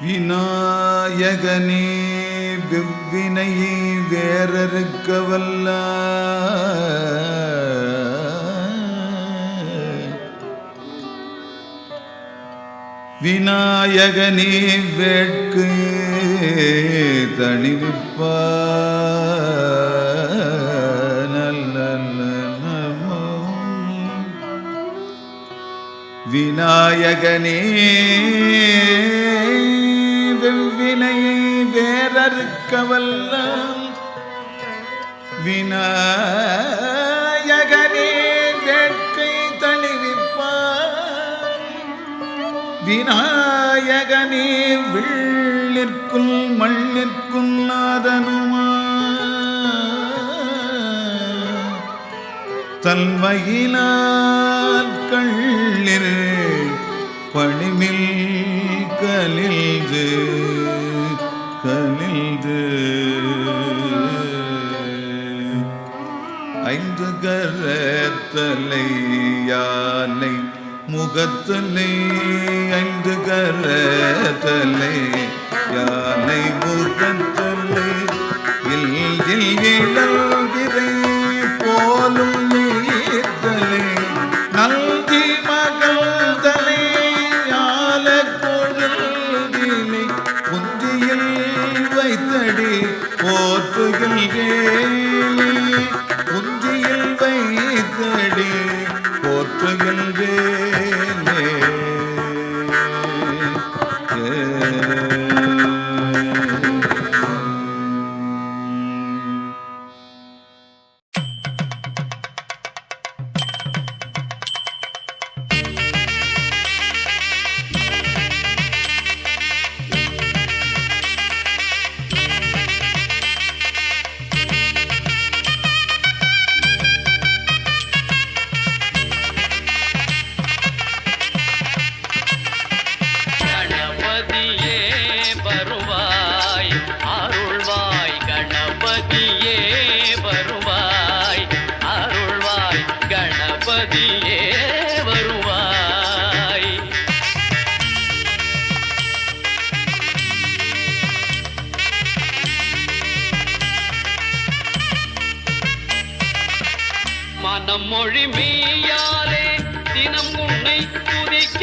விநாயகனே வெவ்வினையை வேறறுக்க வல்ல விநாயகனே வேட்கு தணிவிப்பல்ல விநாயகனே வல்ல விநாயகனே வேட்கை தணிவிப்பான் விநாயகனே வில்லிற்குள் மண்ணிற்கும் நாதனுமா தன்மையினால் கள்ளிர் பணிமில் கலில்து கலில்து ஐந்து முகத்தலை ஐந்து கரத்தலை யானை முகத்தலை இல் இல் போலும் நீர்த்தலை நல்கி மகள்தலை ஆல கொழுதினை குந்தியில் வைத்தடி போற்றுகின்றேனே மொழி மெய்யாலே தினம் உன்னை துதிக்க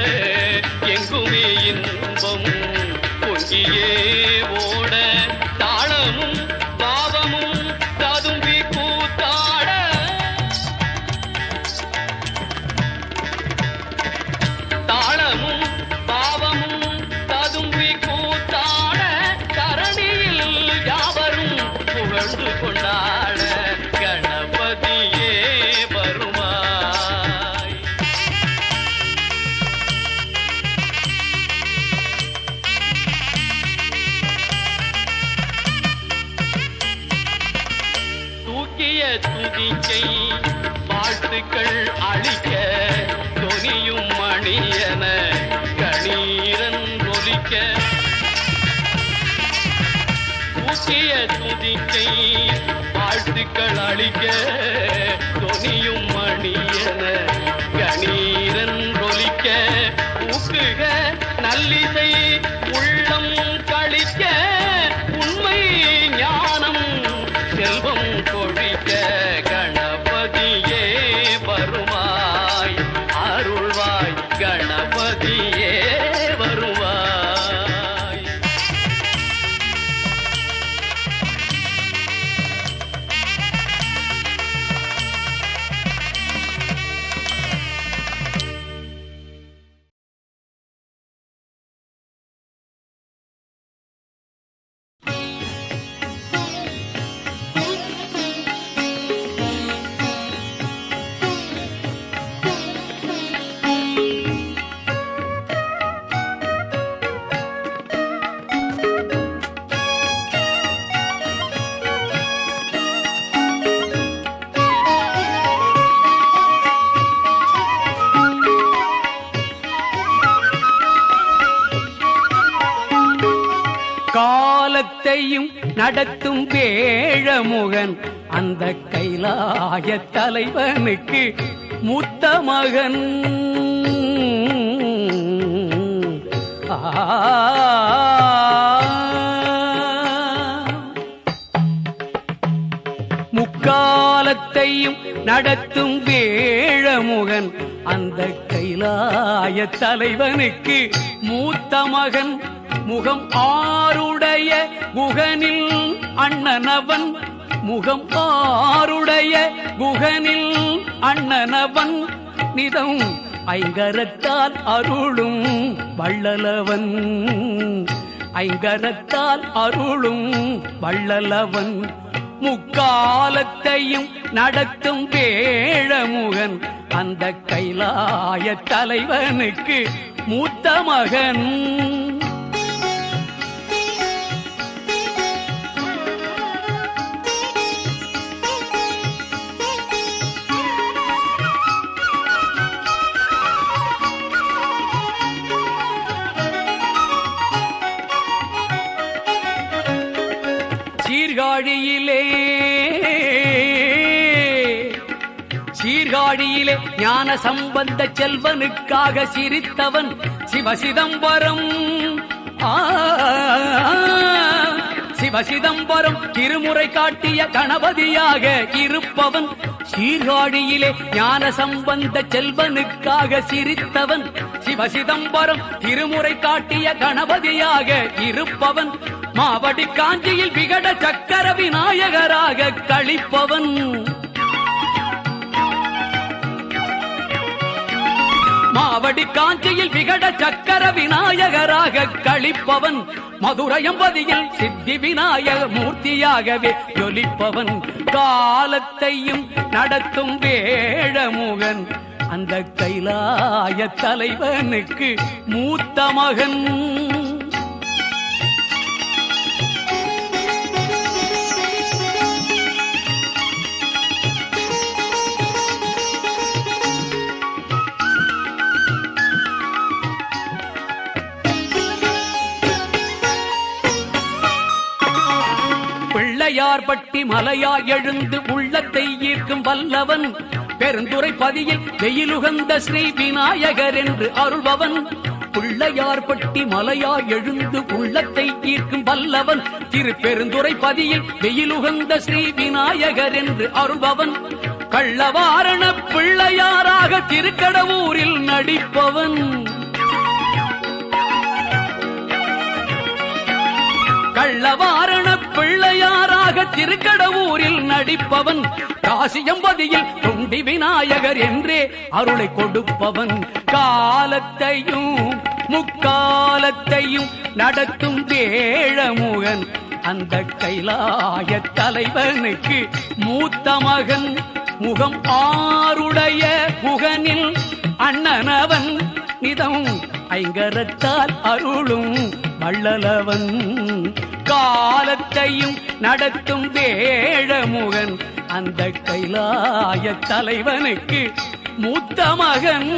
மக்கள் அழிக்க தொனியும் மணியன கணீரன் கொலிக்க ஊசிய துதிக்கை வாழ்த்துக்கள் அழிக்க தொனியும் மணியன கணீரன் கொலிக்க ஊக்குக நல்லிசை காலத்தையும் நடத்தும் வேழமுகன் அந்த கைலாய தலைவனுக்கு மூத்த மகன். முக்காலத்தையும் நடத்தும் வேழமுகன் அந்த கைலாய தலைவனுக்கு மூத்த மகன். முகம் ஆருடைய குகனில் அண்ணனவன். முகம் ஆருடைய குகனில் அண்ணனவன். நிதம் ஐங்கரத்தால் அருளும் வள்ளலவன். ஐங்கரத்தால் அருளும் வள்ளலவன். முக்காலத்தையும் நடத்தும் பேழமுகன் அந்த கைலாய தலைவனுக்கு மூத்த மகன். சீர்காழியிலே ஞான சம்பந்த செல்வனுக்காக சிரித்தவன் சிவசிதம்பரம். சிவசிதம்பரம் திருமுறை காட்டிய கணபதியாக இருப்பவன் சீர்காழியிலே ஞான சம்பந்த செல்வனுக்காக சிரித்தவன் சிவசிதம்பரம் திருமுறை காட்டிய கணபதியாக இருப்பவன் மாவடி காஞ்சியில் விகட சக்கர விநாயகராக கழிப்பவன் மாவடி காஞ்சியில் விகட சக்கர விநாயகராக கழிப்பவன் மதுரையம்பதியில் சித்தி விநாயக மூர்த்தியாகவே ஜொலிப்பவன். காலத்தையும் நடத்தும் வேழமுகன். அந்த கைலாய தலைவனுக்கு மூத்த மகன். பிள்ளையார் பட்டி மலையா எழுந்து உள்ளத்தை ஈர்க்கும் வல்லவன். பெருந்துரை பதியில் வெயிலுகந்த ஸ்ரீ விநாயகர் என்று அருள்பவன். பிள்ளையார் பட்டி மலையா எழுந்து உள்ளத்தை ஈர்க்கும் வல்லவன். திரு பெருந்துரை பதியில் வெயிலுகந்த ஸ்ரீ விநாயகர் என்று அருள்பவன். கள்ளவாரண பிள்ளையாராக திருக்கடவூரில் நடிப்பவன். திருக்கடவூரில் நடிப்பவன் காசியம்பதியில் தொண்டி விநாயகர் என்றே அருளை கொடுப்பவன். காலத்தையும் முக்காலத்தையும் நடத்தும் வேழமுகன். அந்த கைலாய தலைவனுக்கு மூத்த மகன் முகம் ஆருடைய முகனில் அண்ணனவன். நிதம் ஐங்கரத்தால் அருளும் வள்ளலவன். காலத்தையும் நடத்தும் வேழமுகன் அந்த கைலாய தலைவனுக்கு மூத்த மகன்.